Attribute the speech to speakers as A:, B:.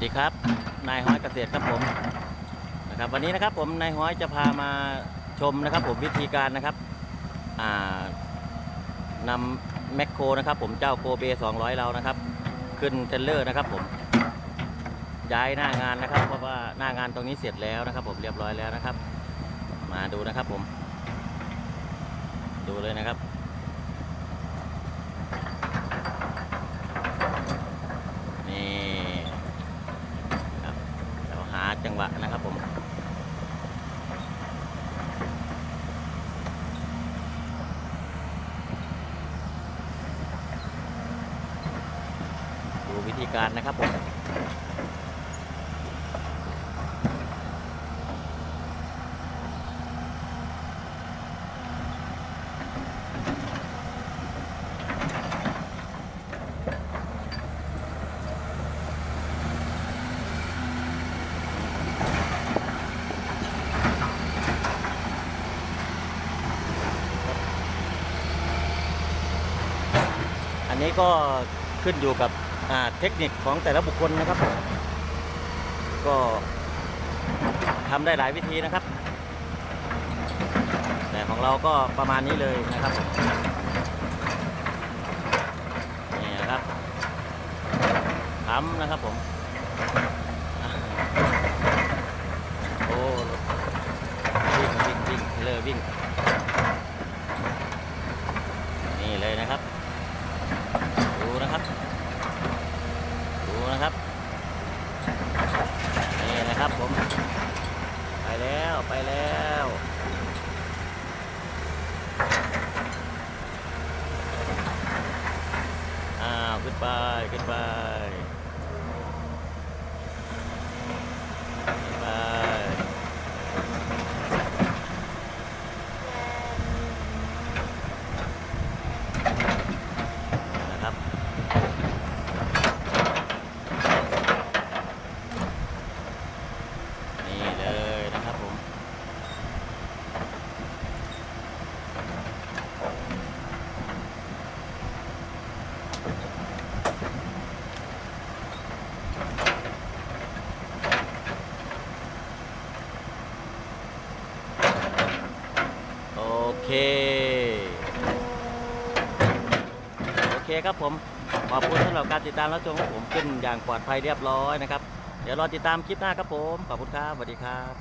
A: สดีครับนายฮ้อยเกษตรครับผมนะครับวันนี้นะครับผมนายฮ้อยจะพามาชมนะครับ ผมวิธีการนะครับอ่านำแมคโครนะครับ ผมเจ้าโกเบ200 เรานะครับ ขึ้นเทรลเลอร์นะครับ ผมย้ายหน้างานนะครับ เพราะว่าหน้างานตรงนี้เสร็จแล้วนะครับ ผมเรียบร้อยแล้วนะครับ มาดูนะครับผม ดูเลยนะครับ นี่ครับเราหา จังหวะนะครับผมดูวิธีการนะครับผม นี้ก็ขึ้นอยู่กับเทคนิคของแต่ละบุคคลนะครับ ก็ทำได้หลายวิธีนะครับ แต่ของเราก็ประมาณนี้เลยนะครับนี่นะครับทำนะครับผมโอ้วิ่งวิ่งวิ่งเลยวิ่งนี่เลยนะครับ ดูนะครับ ดูนะครับ นี่นะ ครับผม ไปแล้วไปแล้วอ้าวขึ้นไปขึ้นไปขึ้นไปนะครับ นี่เลยนะครับผม โอ เคโอเคครับผมขอบคุณสำหรับการติดตามรับชมของผมขึ้นอย่างปลอดภัยเรียบร้อยนะครับ เดี๋ยวรอติดตามคลิปหน้าครับผม ขอบคุณครับสวัสดีครับ